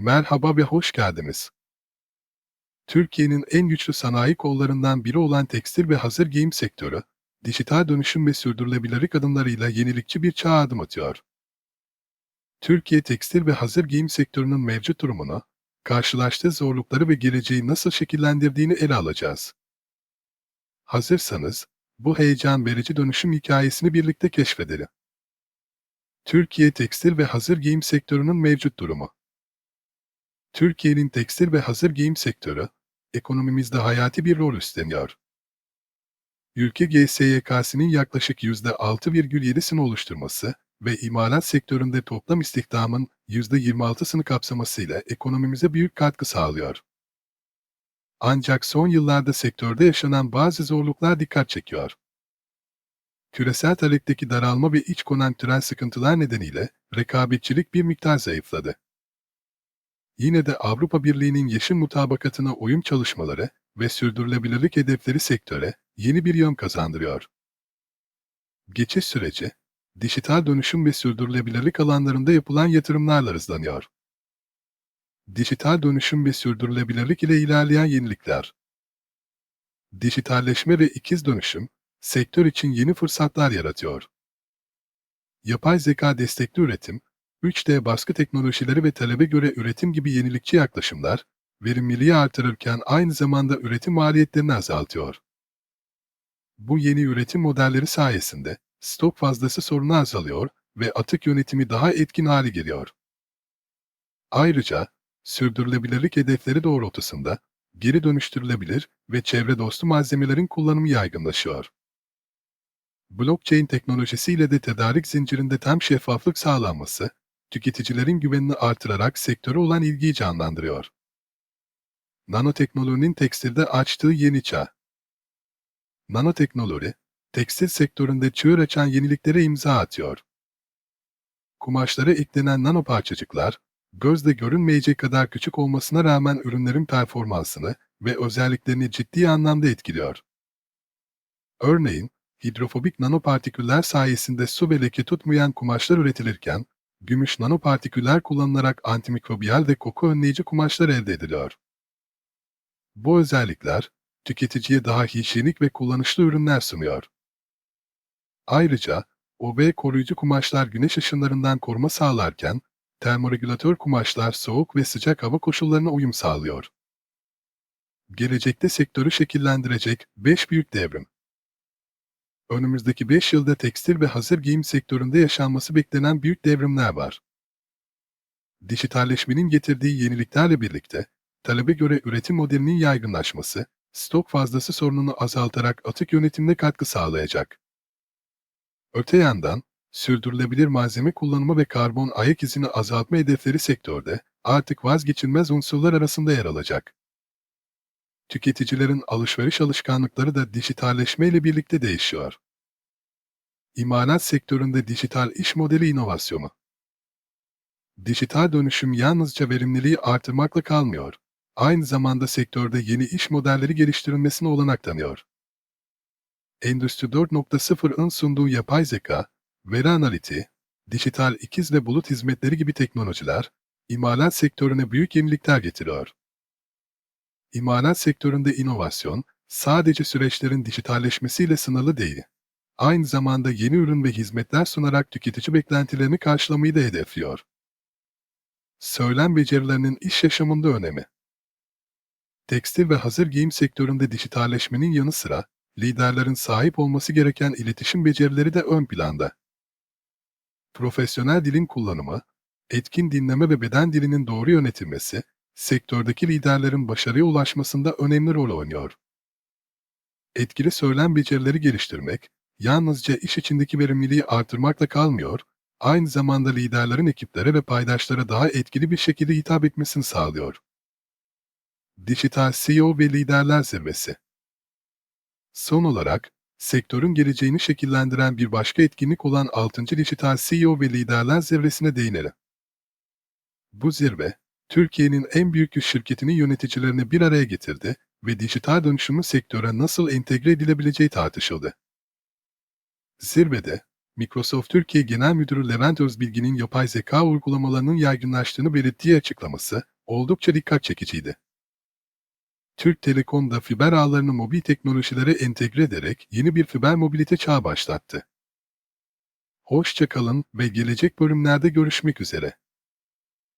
Merhaba ve hoş geldiniz. Türkiye'nin en güçlü sanayi kollarından biri olan tekstil ve hazır giyim sektörü, dijital dönüşüm ve sürdürülebilirlik adımlarıyla yenilikçi bir çağa adım atıyor. Türkiye tekstil ve hazır giyim sektörünün mevcut durumunu, karşılaştığı zorlukları ve geleceği nasıl şekillendirdiğini ele alacağız. Hazırsanız, bu heyecan verici dönüşüm hikayesini birlikte keşfedelim. Türkiye tekstil ve hazır giyim sektörünün mevcut durumu. Türkiye'nin tekstil ve hazır giyim sektörü, ekonomimizde hayati bir rol üstleniyor. Ülke GSYK'sinin yaklaşık %6,7'sini oluşturması ve imalat sektöründe toplam istihdamın %26'sını kapsamasıyla ekonomimize büyük katkı sağlıyor. Ancak son yıllarda sektörde yaşanan bazı zorluklar dikkat çekiyor. Küresel talepteki daralma ve iç konjonktürel sıkıntılar nedeniyle rekabetçilik bir miktar zayıfladı. Yine de Avrupa Birliği'nin yeşil mutabakatına uyum çalışmaları ve sürdürülebilirlik hedefleri sektöre yeni bir yön kazandırıyor. Geçiş süreci, dijital dönüşüm ve sürdürülebilirlik alanlarında yapılan yatırımlarla hızlanıyor. Dijital dönüşüm ve sürdürülebilirlik ile ilerleyen yenilikler. Dijitalleşme ve ikiz dönüşüm, sektör için yeni fırsatlar yaratıyor. Yapay zeka destekli üretim, 3D baskı teknolojileri ve talebe göre üretim gibi yenilikçi yaklaşımlar, verimliliği artırırken aynı zamanda üretim maliyetlerini azaltıyor. Bu yeni üretim modelleri sayesinde stok fazlası sorunu azalıyor ve atık yönetimi daha etkin hale geliyor. Ayrıca, sürdürülebilirlik hedefleri doğrultusunda geri dönüştürülebilir ve çevre dostu malzemelerin kullanımı yaygınlaşıyor. Blockchain teknolojisiyle de tedarik zincirinde tam şeffaflık sağlanması, tüketicilerin güvenini artırarak sektöre olan ilgiyi canlandırıyor. Nanoteknolojinin tekstilde açtığı yeni çağ. Nanoteknoloji, tekstil sektöründe çığır açan yeniliklere imza atıyor. Kumaşlara eklenen nano parçacıklar, gözle görünmeyecek kadar küçük olmasına rağmen ürünlerin performansını ve özelliklerini ciddi anlamda etkiliyor. Örneğin, hidrofobik nanopartiküller sayesinde su ve leke tutmayan kumaşlar üretilirken, gümüş nanopartiküller kullanılarak antimikrobiyal ve koku önleyici kumaşlar elde ediliyor. Bu özellikler, tüketiciye daha hijyenik ve kullanışlı ürünler sunuyor. Ayrıca, UV koruyucu kumaşlar güneş ışınlarından koruma sağlarken, termoregülatör kumaşlar soğuk ve sıcak hava koşullarına uyum sağlıyor. Gelecekte sektörü şekillendirecek 5 büyük devrim. Önümüzdeki 5 yılda tekstil ve hazır giyim sektöründe yaşanması beklenen büyük devrimler var. Dijitalleşmenin getirdiği yeniliklerle birlikte, talebe göre üretim modelinin yaygınlaşması, stok fazlası sorununu azaltarak atık yönetimine katkı sağlayacak. Öte yandan, sürdürülebilir malzeme kullanımı ve karbon ayak izini azaltma hedefleri sektörde artık vazgeçilmez unsurlar arasında yer alacak. Tüketicilerin alışveriş alışkanlıkları da dijitalleşme ile birlikte değişiyor. İmalat sektöründe dijital iş modeli inovasyonu. Dijital dönüşüm yalnızca verimliliği artırmakla kalmıyor, aynı zamanda sektörde yeni iş modelleri geliştirilmesine olanak tanıyor. Endüstri 4.0'ın sunduğu yapay zeka, veri analiti, dijital ikiz ve bulut hizmetleri gibi teknolojiler, imalat sektörüne büyük yenilikler getiriyor. İmalat sektöründe inovasyon, sadece süreçlerin dijitalleşmesiyle sınırlı değil. Aynı zamanda yeni ürün ve hizmetler sunarak tüketici beklentilerini karşılamayı da hedefliyor. Söylem becerilerinin iş yaşamında önemi. Tekstil ve hazır giyim sektöründe dijitalleşmenin yanı sıra, liderlerin sahip olması gereken iletişim becerileri de ön planda. Profesyonel dilin kullanımı, etkin dinleme ve beden dilinin doğru yönetilmesi, sektördeki liderlerin başarıya ulaşmasında önemli rol oynuyor. Etkili söylem becerileri geliştirmek, yalnızca iş içindeki verimliliği artırmakla kalmıyor, aynı zamanda liderlerin ekiplere ve paydaşlara daha etkili bir şekilde hitap etmesini sağlıyor. Dijital CEO ve Liderler Zirvesi Son olarak, sektörün geleceğini şekillendiren bir başka etkinlik olan 6. Dijital CEO ve Liderler Zirvesi'ne değinelim. Bu zirve, Türkiye'nin en büyük şirketinin yöneticilerini bir araya getirdi ve dijital dönüşümün sektöre nasıl entegre edilebileceği tartışıldı. Zirvede, Microsoft Türkiye Genel Müdürü Levent Özbilgin'in yapay zeka uygulamalarının yaygınlaştığını belirttiği açıklaması oldukça dikkat çekiciydi. Türk Telekom'da fiber ağlarını mobil teknolojilere entegre ederek yeni bir fiber mobilite çağı başlattı. Hoşça kalın ve gelecek bölümlerde görüşmek üzere.